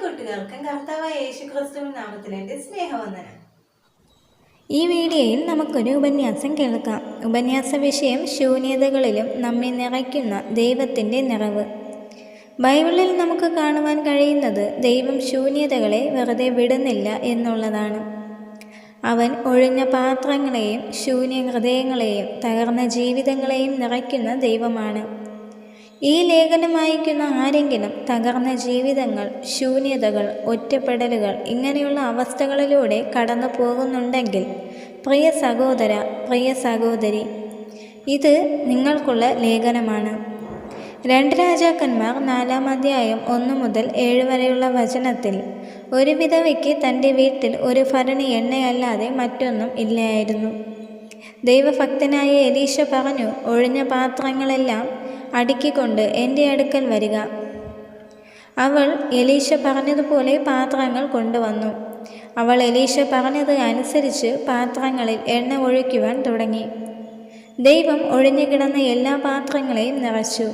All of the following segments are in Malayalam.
കൂട്ടുകാർക്കും കർത്താവായ യേശു ക്രിസ്തുവിൻ നാമത്തിലെ സ്നേഹവന്ദനം. ഈ വീഡിയോയിൽ നമുക്കൊരു ഉപന്യാസം കേൾക്കാം. ഉപന്യാസ വിഷയം ശൂന്യതകളിലും നമ്മെ നിറയ്ക്കുന്ന ദൈവത്തിന്റെ നിറവ്. ബൈബിളിൽ നമുക്ക് കാണുവാൻ കഴിയുന്നത് ദൈവം ശൂന്യതകളെ വെറുതെ വിടുന്നില്ല എന്നുള്ളതാണ്. അവൻ ഒഴിഞ്ഞ പാത്രങ്ങളെയും ശൂന്യ ഹൃദയങ്ങളെയും തകർന്ന ജീവിതങ്ങളെയും നിറയ്ക്കുന്ന ദൈവമാണ്. ഈ ലേഖനം വായിക്കുന്ന ആരെങ്കിലും തകർന്ന ജീവിതങ്ങൾ ശൂന്യതകൾ ഒറ്റപ്പെടലുകൾ ഇങ്ങനെയുള്ള അവസ്ഥകളിലൂടെ കടന്നു പോകുന്നുണ്ടെങ്കിൽ പ്രിയ സഹോദര പ്രിയ സഹോദരി ഇത് നിങ്ങൾക്കുള്ള ലേഖനമാണ്. രണ്ട് രാജാക്കന്മാർ നാലാം അധ്യായം ഒന്ന് മുതൽ ഏഴ് വരെയുള്ള വചനത്തിൽ ഒരു വിധവയ്ക്ക് തന്റെ വീട്ടിൽ ഒരു ഭരണി എണ്ണയല്ലാതെ മറ്റൊന്നും ഇല്ലായിരുന്നു. ദൈവഭക്തനായ എലീശ പറഞ്ഞു ഒഴിഞ്ഞ പാത്രങ്ങളെല്ലാം അടുക്കിക്കൊണ്ട് എന്റെ അടുക്കൽ വരിക. അവൾ എലീശ പറഞ്ഞതുപോലെ പാത്രങ്ങൾ കൊണ്ടുവന്നു. അവൾ എലീശ പറഞ്ഞത് അനുസരിച്ച് പാത്രങ്ങളിൽ എണ്ണ ഒഴിക്കുവാൻ തുടങ്ങി. ദൈവം ഒഴിഞ്ഞു കിടന്ന എല്ലാ പാത്രങ്ങളെയും നിറച്ചു.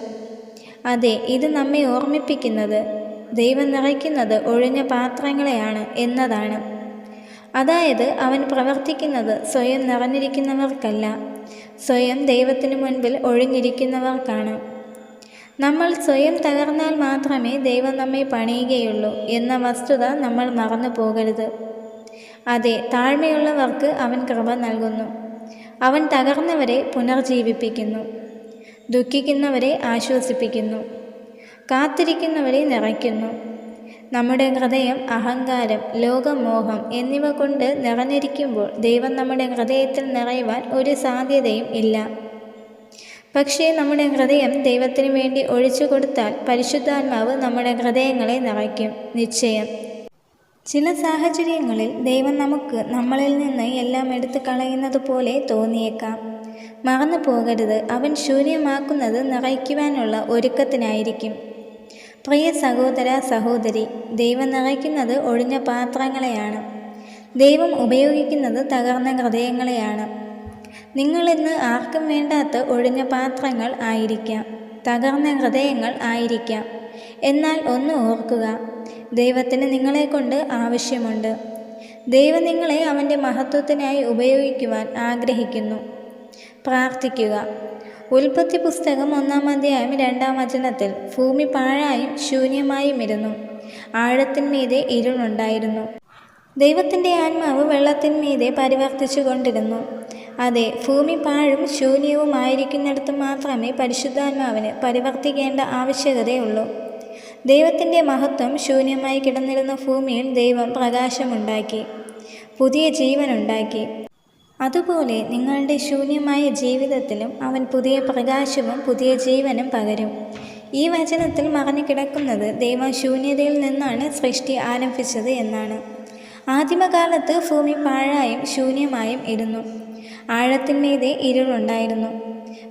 അതെ ഇത് നമ്മെ ഓർമ്മിപ്പിക്കുന്നത്. ദൈവം നിറയ്ക്കുന്നത് ഒഴിഞ്ഞ പാത്രങ്ങളെയാണ് എന്നതാണ്. അതായത് അവൻ പ്രവർത്തിക്കുന്നത് സ്വയം നിറഞ്ഞിരിക്കുന്നവർക്കല്ല സ്വയം ദൈവത്തിനു മുൻപിൽ ഒഴിഞ്ഞിരിക്കുന്നവർക്കാണ്. നമ്മൾ സ്വയം തകർന്നാൽ മാത്രമേ ദൈവം നമ്മെ പണിയുകയുള്ളൂ എന്ന വസ്തുത നമ്മൾ മറന്നു പോകരുത്. അതെ താഴ്മയുള്ളവർക്ക് അവൻ കൃപ നൽകുന്നു. അവൻ തകർന്നവരെ പുനർജീവിപ്പിക്കുന്നു. ദുഃഖിക്കുന്നവരെ ആശ്വസിപ്പിക്കുന്നു. കാത്തിരിക്കുന്നവരെ നിറയ്ക്കുന്നു. നമ്മുടെ ഹൃദയം അഹങ്കാരം ലോകമോഹം എന്നിവ കൊണ്ട് നിറഞ്ഞിരിക്കുമ്പോൾ ദൈവം നമ്മുടെ ഹൃദയത്തിൽ നിറയുവാൻ ഒരു സാധ്യതയും ഇല്ല. പക്ഷേ നമ്മുടെ ഹൃദയം ദൈവത്തിന് വേണ്ടി ഒഴിച്ചു കൊടുത്താൽ പരിശുദ്ധാത്മാവ് നമ്മുടെ ഹൃദയങ്ങളെ നിറയ്ക്കും. നിശ്ചയം. ചില സാഹചര്യങ്ങളിൽ ദൈവം നമുക്ക് നമ്മളിൽ നിന്ന് എല്ലാം എടുത്തു കളയുന്നത് പോലെ തോന്നിയേക്കാം. മറന്നു പോകരുത് അവൻ ശൂന്യമാക്കുന്നത് നിറയ്ക്കുവാനുള്ള ഒരുക്കത്തിനായിരിക്കും. പ്രിയ സഹോദര സഹോദരി ദൈവം നിറയ്ക്കുന്നത് ഒഴിഞ്ഞ പാത്രങ്ങളെയാണ്. ദൈവം ഉപയോഗിക്കുന്നത് തകർന്ന ഹൃദയങ്ങളെയാണ്. നിങ്ങളിന്ന് ആർക്കും വേണ്ടാത്ത ഒഴിഞ്ഞ പാത്രങ്ങൾ ആയിരിക്കാം തകർന്ന ഹൃദയങ്ങൾ ആയിരിക്കാം. എന്നാൽ ഒന്ന് ഓർക്കുക ദൈവത്തിന് നിങ്ങളെ കൊണ്ട് ആവശ്യമുണ്ട്. ദൈവം നിങ്ങളെ അവന്റെ മഹത്വത്തിനായി ഉപയോഗിക്കുവാൻ ആഗ്രഹിക്കുന്നു. പ്രാർത്ഥിക്കുക ഉൽപ്പത്തി പുസ്തകം ഒന്നാം അധ്യായം രണ്ടാം വചനത്തിൽ ഭൂമി പാഴായും ശൂന്യമായും ഇരുന്നു. ആഴത്തിന്മീതെ ഇരുളുണ്ടായിരുന്നു. ദൈവത്തിന്റെ ആത്മാവ് വെള്ളത്തിന്മീതെ പരിവർത്തിച്ചു കൊണ്ടിരുന്നു അതെ ഭൂമി പാഴും ശൂന്യവും ആയിരിക്കുന്നിടത്ത് മാത്രമേ പരിശുദ്ധാത്മാവിന് പരിവർത്തിക്കേണ്ട ആവശ്യകതയുള്ളൂ. ദൈവത്തിന്റെ മഹത്വം ശൂന്യമായി കിടന്നിരുന്ന ഭൂമിയിൽ ദൈവം പ്രകാശമുണ്ടാക്കി പുതിയ ജീവനുണ്ടാക്കി. അതുപോലെ നിങ്ങളുടെ ശൂന്യമായ ജീവിതത്തിലും അവൻ പുതിയ പ്രകാശവും പുതിയ ജീവനും പകരും. ഈ വചനത്തിൽ മറഞ്ഞു കിടക്കുന്നത് ദൈവം ശൂന്യതയിൽ നിന്നാണ് സൃഷ്ടി ആരംഭിച്ചത് എന്നാണ്. ആദിമകാലത്ത് ഭൂമി പാഴായും ശൂന്യമായും ഇരുന്നു ആഴത്തിന്മീതെ ഇരുളുണ്ടായിരുന്നു.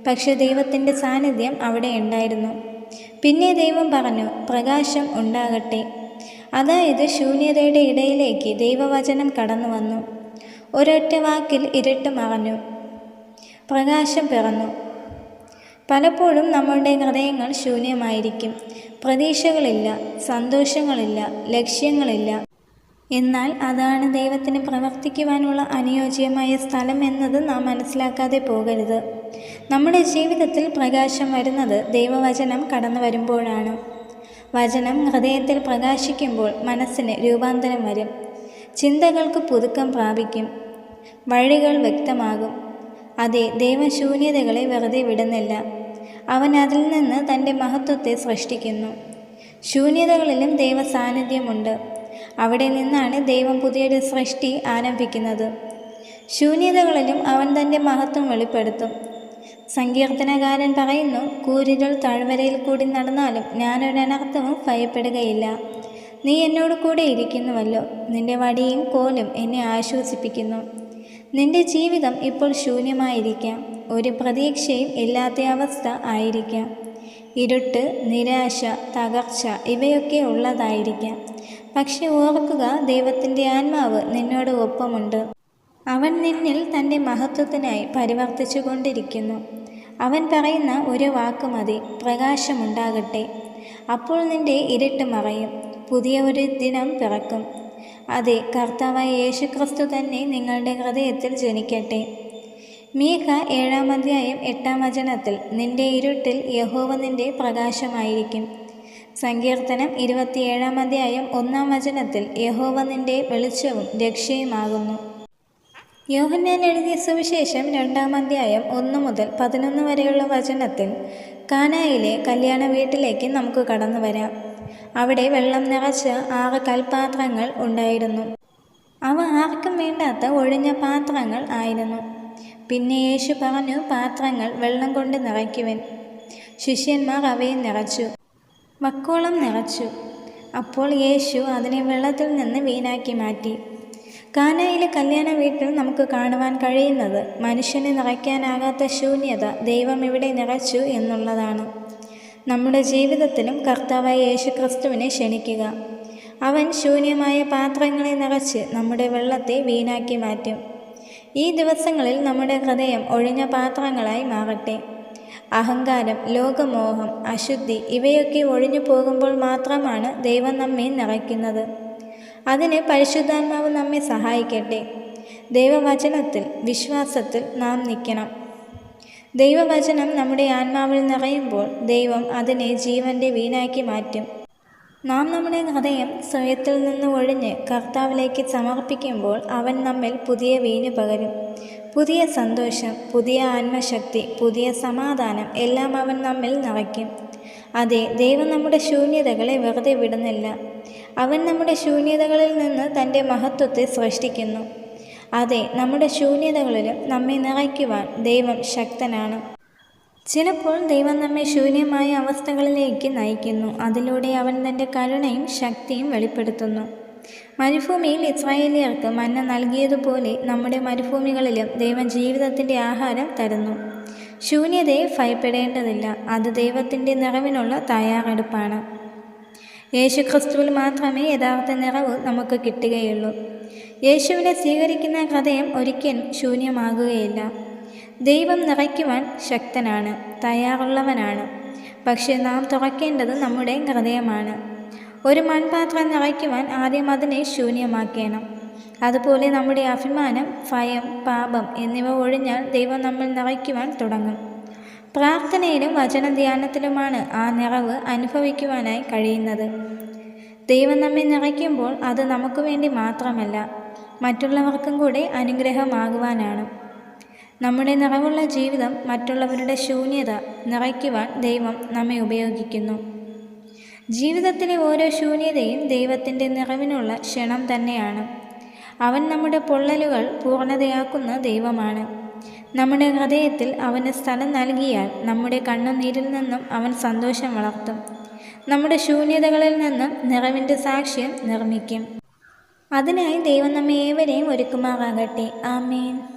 പക്ഷെ ദൈവത്തിന്റെ സാന്നിധ്യം അവിടെ ഉണ്ടായിരുന്നു. പിന്നെ ദൈവം പറഞ്ഞു പ്രകാശം ഉണ്ടാകട്ടെ. അതായത് ശൂന്യതയുടെ ഇടയിലേക്ക് ദൈവവചനം കടന്നു വന്നു ഒരൊറ്റ വാക്കിൽ ഇരുട്ട് മറഞ്ഞു. പ്രകാശം പിറന്നു. പലപ്പോഴും നമ്മളുടെ ഹൃദയങ്ങൾ ശൂന്യമായിരിക്കും. പ്രതീക്ഷകളില്ല സന്തോഷങ്ങളില്ല ലക്ഷ്യങ്ങളില്ല. എന്നാൽ അതാണ് ദൈവത്തിന് പ്രവർത്തിക്കുവാനുള്ള അനുയോജ്യമായ സ്ഥലം എന്നത് നാം മനസ്സിലാക്കാതെ പോകരുത്. നമ്മുടെ ജീവിതത്തിൽ പ്രകാശം വരുന്നത് ദൈവവചനം കടന്നു വരുമ്പോഴാണ്. വചനം ഹൃദയത്തിൽ പ്രകാശിക്കുമ്പോൾ മനസ്സിന് രൂപാന്തരം വരും. ചിന്തകൾക്ക് പുതുക്കം പ്രാപിക്കും. വഴികൾ വ്യക്തമാകും. അതെ ദൈവശൂന്യതകളെ വെറുതെ വിടുന്നില്ല. അവൻ അതിൽ നിന്ന് തന്റെ മഹത്വത്തെ സൃഷ്ടിക്കുന്നു. ശൂന്യതകളിലും ദൈവ സാന്നിധ്യമുണ്ട് അവിടെ നിന്നാണ് ദൈവം പുതിയൊരു സൃഷ്ടി ആരംഭിക്കുന്നത്. ശൂന്യതകളിലും അവൻ തന്റെ മഹത്വം വെളിപ്പെടുത്തും. സങ്കീർത്തനകാരൻ പറയുന്നു കൂരിരുൾ താഴ്വരയിൽ കൂടി നടന്നാലും ഞാനൊരനർത്ഥവും ഭയപ്പെടുകയില്ല. നീ എന്നോട് കൂടെ ഇരിക്കുന്നുവല്ലോ. നിന്റെ വടിയും കോലും എന്നെ ആശ്വസിപ്പിക്കുന്നു. നിന്റെ ജീവിതം ഇപ്പോൾ ശൂന്യമായിരിക്കാം. ഒരു പ്രതീക്ഷയും ഇല്ലാത്ത അവസ്ഥ ആയിരിക്കാം. ഇരുട്ട് നിരാശ തകർച്ച ഇവയൊക്കെ ഉള്ളതായിരിക്കാം. പക്ഷെ ഓർക്കുക ദൈവത്തിന്റെ ആത്മാവ് നിന്നോട് ഒപ്പമുണ്ട്. അവൻ നിന്നിൽ തന്റെ മഹത്വത്തിനായി പരിവർത്തിച്ചു കൊണ്ടിരിക്കുന്നു അവൻ പറയുന്ന ഒരു വാക്ക് മതി പ്രകാശമുണ്ടാകട്ടെ. അപ്പോൾ നിന്റെ ഇരുട്ട് മറയും. പുതിയ ഒരു ദിനം പിറക്കും. അതെ കർത്താവായ യേശുക്രിസ്തു തന്നെ നിങ്ങളുടെ ഹൃദയത്തിൽ ജനിക്കട്ടെ. മീഖ ഏഴാം അധ്യായം എട്ടാം വചനത്തിൽ നിന്റെ ഇരുട്ടിൽ യഹോവ നിന്റെ പ്രകാശമായിരിക്കും. സങ്കീർത്തനം ഇരുപത്തിയേഴാം അധ്യായം ഒന്നാം വചനത്തിൽ യഹോവ നിന്റെ വെളിച്ചവും രക്ഷയുമാകുന്നു. യോഹന്നാൻ എഴുതിയ സുവിശേഷം രണ്ടാം അധ്യായം ഒന്ന് മുതൽ പതിനൊന്ന് വരെയുള്ള വചനത്തിൽ കാനായിലെ കല്യാണ വീട്ടിലേക്ക് നമുക്ക് കടന്നു വരാം അവിടെ വെള്ളം നിറച്ച് ആറ് കൽപാത്രങ്ങൾ ഉണ്ടായിരുന്നു. അവ ആർക്കും വേണ്ടാത്ത ഒഴിഞ്ഞ പാത്രങ്ങൾ ആയിരുന്നു. പിന്നെ യേശു പറഞ്ഞു പാത്രങ്ങൾ വെള്ളം കൊണ്ട് നിറയ്ക്കുവൻ. ശിഷ്യന്മാർ അവയെ നിറച്ചു വക്കോളം നിറച്ചു. അപ്പോൾ യേശു അതിനെ വെള്ളത്തിൽ നിന്ന് വീണാക്കി മാറ്റി. കാനയിലെ കല്യാണ വീട്ടിൽ നമുക്ക് കാണുവാൻ കഴിയുന്നത് മനുഷ്യനെ നിറയ്ക്കാനാകാത്ത ശൂന്യത ദൈവം ഇവിടെ നിറച്ചു എന്നുള്ളതാണ്. നമ്മുടെ ജീവിതത്തിലും കർത്താവായ യേശുക്രിസ്തുവിനെ ക്ഷണിക്കുക. അവൻ ശൂന്യമായ പാത്രങ്ങളെ നിറച്ച് നമ്മുടെ വെള്ളത്തെ വീണാക്കി മാറ്റും. ഈ ദിവസങ്ങളിൽ നമ്മുടെ ഹൃദയം ഒഴിഞ്ഞ പാത്രങ്ങളായി മാറട്ടെ. അഹങ്കാരം ലോകമോഹം അശുദ്ധി ഇവയൊക്കെ ഒഴിഞ്ഞു പോകുമ്പോൾ മാത്രമാണ് ദൈവം നമ്മെ നിറയ്ക്കുന്നത്. അതിന് പരിശുദ്ധാത്മാവ് നമ്മെ സഹായിക്കട്ടെ. ദൈവവചനത്തിൽ വിശ്വാസത്തിൽ നാം നിൽക്കണം. ദൈവവചനം നമ്മുടെ ആത്മാവിൽ നിറയുമ്പോൾ ദൈവം അതിനെ ജീവന്റെ വീണാക്കി മാറ്റും. നാം നമ്മുടെ ഹൃദയം സ്വയത്തിൽ നിന്ന് ഒഴിഞ്ഞ് കർത്താവിലേക്ക് സമർപ്പിക്കുമ്പോൾ അവൻ നമ്മിൽ പുതിയ വീണ് പകരും. പുതിയ സന്തോഷം പുതിയ ആത്മശക്തി പുതിയ സമാധാനം എല്ലാം അവൻ നമ്മിൽ നിറയ്ക്കും. അതെ ദൈവം നമ്മുടെ ശൂന്യതകളെ വെറുതെ വിടുന്നില്ല. അവൻ നമ്മുടെ ശൂന്യതകളിൽ നിന്ന് തന്റെ മഹത്വത്തെ സൃഷ്ടിക്കുന്നു. അതെ നമ്മുടെ ശൂന്യതകളിലും നമ്മെ നിറയ്ക്കുവാൻ ദൈവം ശക്തനാണ്. ചിലപ്പോൾ ദൈവം നമ്മെ ശൂന്യമായ അവസ്ഥകളിലേക്ക് നയിക്കുന്നു. അതിലൂടെ അവൻ തന്റെ കരുണയും ശക്തിയും വെളിപ്പെടുത്തുന്നു. മരുഭൂമിയിൽ ഇസ്രായേലിയർക്ക് മന്ന നൽകിയതുപോലെ നമ്മുടെ മരുഭൂമികളിലും ദൈവം ജീവിതത്തിന്റെ ആഹാരം തരുന്നു. ശൂന്യതയെ ഭയപ്പെടേണ്ടതില്ല. അത് ദൈവത്തിന്റെ നിറവിനുള്ള തയ്യാറെടുപ്പാണ്. യേശുക്രിസ്തുവിൽ മാത്രമേ യഥാർത്ഥ നിറവ് നമുക്ക് കിട്ടുകയുള്ളൂ. യേശുവിനെ സ്വീകരിക്കുന്ന ഹൃദയം ഒരിക്കലും ശൂന്യമാകുകയില്ല. ദൈവം നിറയ്ക്കുവാൻ ശക്തനാണ് തയ്യാറുള്ളവനാണ്. പക്ഷേ നാം തുറക്കേണ്ടത് നമ്മുടെ ഹൃദയമാണ്. ഒരു മൺപാത്രം നിറയ്ക്കുവാൻ ആദ്യം അതിനെ ശൂന്യമാക്കണം. അതുപോലെ നമ്മുടെ അഭിമാനം ഭയം പാപം എന്നിവ ഒഴിഞ്ഞാൽ ദൈവം നമ്മൾ നിറയ്ക്കുവാൻ തുടങ്ങും. പ്രാർത്ഥനയിലും വചനധ്യാനത്തിലുമാണ് ആ നിറവ് അനുഭവിക്കുവാനായി കഴിയുന്നത്. ദൈവം നമ്മെ നിറയ്ക്കുമ്പോൾ അത് നമുക്ക് വേണ്ടി മാത്രമല്ല മറ്റുള്ളവർക്കും കൂടെ അനുഗ്രഹമാകുവാനാണ്. നമ്മുടെ നിറവുള്ള ജീവിതം മറ്റുള്ളവരുടെ ശൂന്യത നിറയ്ക്കുവാൻ ദൈവം നമ്മെ ഉപയോഗിക്കുന്നു. ജീവിതത്തിലെ ഓരോ ശൂന്യതയും ദൈവത്തിന്റെ നിറവിനുള്ള ക്ഷണം തന്നെയാണ്. അവൻ നമ്മുടെ പൊള്ളലുകൾ പൂർണതയാക്കുന്ന ദൈവമാണ്. നമ്മുടെ ഹൃദയത്തിൽ അവന് സ്ഥലം നൽകിയാൽ നമ്മുടെ കണ്ണുനീരിൽ നിന്നും അവൻ സന്തോഷം വളർത്തും. നമ്മുടെ ശൂന്യതകളിൽ നിന്നും നിറവിന്റെ സാക്ഷ്യം നിർമ്മിക്കും. അതിനായി ദൈവം നമ്മെ ഏവരെയും ഒരുക്കുമാറാകട്ടെ. ആമേൻ.